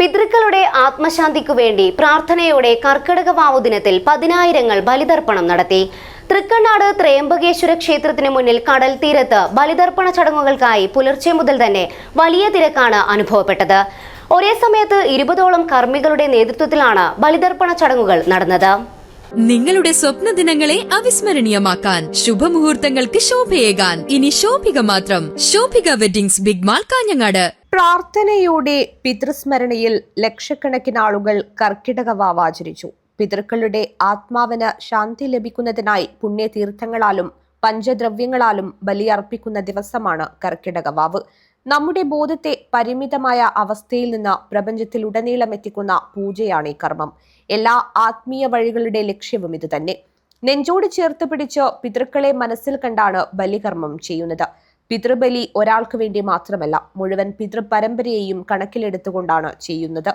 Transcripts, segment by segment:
പിതൃക്കളുടെ ആത്മശാന്തിക്കു വേണ്ടി പ്രാർത്ഥനയോടെ കർക്കിടക വാവു ദിനത്തിൽ പതിനായിരങ്ങൾ ബലിതർപ്പണം നടത്തി. തൃക്കണ്ണാട് ത്രയംബകേശ്വര ക്ഷേത്രത്തിന് മുന്നിൽ കടൽ തീരത്ത് ബലിതർപ്പണ ചടങ്ങുകൾക്കായി പുലർച്ചെ മുതൽ തന്നെ വലിയ തിരക്കാണ് അനുഭവപ്പെട്ടത്. ഒരേ സമയത്ത് ഇരുപതോളം കർമ്മികളുടെ നേതൃത്വത്തിലാണ് ബലിതർപ്പണ ചടങ്ങുകൾ നടന്നത്. നിങ്ങളുടെ സ്വപ്ന ദിനങ്ങളെ അവിസ്മരണീയമാക്കാൻ ശുഭമുഹൂർത്തങ്ങൾക്ക് ശോഭയേകാൻ ഇനി ശോഭിക മാത്രം. Shobhika weddings big mall Kanhangad. പ്രാർത്ഥനയോടെ പിതൃസ്മരണയിൽ ലക്ഷക്കണക്കിന് ആളുകൾ കർക്കിടക വാവ് ആചരിച്ചു. പിതൃക്കളുടെ ആത്മാവിന് ശാന്തി ലഭിക്കുന്നതിനായി പുണ്യതീർത്ഥങ്ങളാലും പഞ്ചദ്രവ്യങ്ങളാലും ബലിയർപ്പിക്കുന്ന ദിവസമാണ് കർക്കിടക വാവ്. നമ്മുടെ ബോധത്തെ പരിമിതമായ അവസ്ഥയിൽ നിന്ന് പ്രപഞ്ചത്തിലുടനീളം എത്തിക്കുന്ന പൂജയാണ് ഈ കർമ്മം. എല്ലാ ആത്മീയ വഴികളുടെ ലക്ഷ്യവും ഇതുതന്നെ. നെഞ്ചോട് ചേർത്ത് പിടിച്ച് പിതൃക്കളെ മനസ്സിൽ കണ്ടാണ് ബലികർമ്മം ചെയ്യുന്നത്. പിതൃബലി ഒരാൾക്ക് വേണ്ടി മാത്രമല്ല മുഴുവൻ പിതൃപരമ്പരയെയും കണക്കിലെടുത്തുകൊണ്ടാണ് ചെയ്യുന്നത്.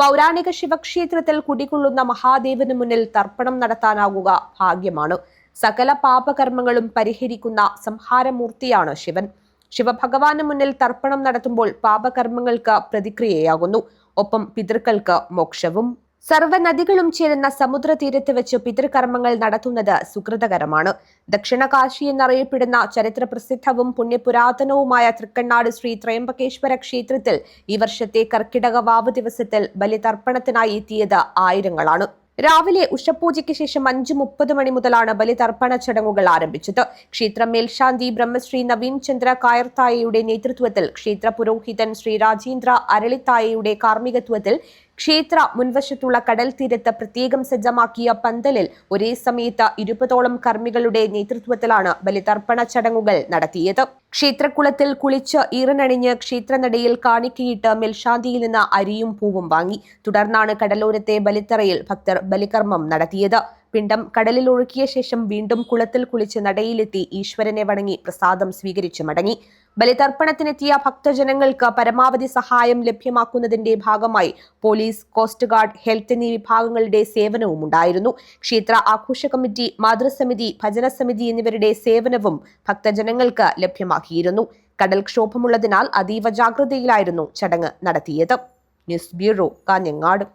പൗരാണിക ശിവക്ഷേത്രത്തിൽ കുടികൊള്ളുന്ന മഹാദേവന് മുന്നിൽ തർപ്പണം നടത്താനാകുക ഭാഗ്യമാണ്. സകല പാപകർമ്മങ്ങളും പരിഹരിക്കുന്ന സംഹാരമൂർത്തിയാണ് ശിവൻ. ശിവഭഗവാന് മുന്നിൽ തർപ്പണം നടത്തുമ്പോൾ പാപകർമ്മങ്ങൾക്ക് പ്രതിക്രിയയാകുന്നു. ഒപ്പം പിതൃക്കൾക്ക് മോക്ഷവും സർവനദികളും ചേരുന്ന സമുദ്രതീരത്ത് വെച്ച് പിതൃകർമ്മങ്ങൾ നടത്തുന്നത് സുഹൃതകരമാണ് ദക്ഷിണകാശി എന്നറിയപ്പെടുന്ന ചരിത്ര പ്രസിദ്ധവും പുണ്യപുരാതനവുമായ തൃക്കണ്ണാട് ശ്രീ ത്രയംബകേശ്വര ക്ഷേത്രത്തിൽ ഈ വർഷത്തെ കർക്കിടക വാവ് ദിവസത്തിൽ ബലിതർപ്പണത്തിനായി എത്തിയത് ആയിരങ്ങളാണ്. രാവിലെ ഉഷപൂജയ്ക്ക് ശേഷം അഞ്ചു മുപ്പത് മണി മുതലാണ് ബലിതർപ്പണ ചടങ്ങുകൾ ആരംഭിച്ചത്. ക്ഷേത്ര മേൽശാന്തി ബ്രഹ്മശ്രീ നവീൻ ചന്ദ്ര കായർത്തായയുടെ നേതൃത്വത്തിൽ ക്ഷേത്ര പുരോഹിതൻ ശ്രീ രാജേന്ദ്ര അരളിത്തായയുടെ കാർമ്മികത്വത്തിൽ ക്ഷേത്ര മുൻവശത്തുള്ള കടൽ തീരത്ത് പ്രത്യേകം സജ്ജമാക്കിയ പന്തലിൽ ഒരേ സമയത്ത് ഇരുപതോളം കർമ്മികളുടെ നേതൃത്വത്തിലാണ് ബലിതർപ്പണ ചടങ്ങുകൾ നടത്തിയത്. ക്ഷേത്രക്കുളത്തിൽ കുളിച്ച് ഈറനണിഞ്ഞ് ക്ഷേത്രനടയിൽ കാണിക്കയിട്ട് മേൽശാന്തിയിൽ നിന്ന് അരിയും പൂവും വാങ്ങി. തുടർന്നാണ് കടലോരത്തെ ബലിത്തറയിൽ ഭക്തർ ബലികർമ്മം നടത്തിയത്. പിണ്ടം കടലിൽ ഒഴുക്കിയ ശേഷം വീണ്ടും കുളത്തിൽ കുളിച്ച് നടയിലെത്തി ഈശ്വരനെ വണങ്ങി പ്രസാദം സ്വീകരിച്ചു മടങ്ങി. ബലിതർപ്പണത്തിനെത്തിയ ഭക്തജനങ്ങൾക്ക് പരമാവധി സഹായം ലഭ്യമാക്കുന്നതിന്റെ ഭാഗമായി പോലീസ് കോസ്റ്റ് ഗാർഡ് ഹെൽത്ത് എന്നീ വിഭാഗങ്ങളുടെ സേവനവും ഉണ്ടായിരുന്നു. ക്ഷേത്ര ആഘോഷ കമ്മിറ്റി മാതൃസമിതി ഭജനസമിതി എന്നിവരുടെ സേവനവും ഭക്തജനങ്ങൾക്ക് ലഭ്യമാക്കിയിരുന്നു. കടൽക്ഷോഭമുള്ളതിനാൽ അതീവ ജാഗ്രതയിലായിരുന്നു ചടങ്ങ് നടത്തിയത്. News bureau Kanhangad.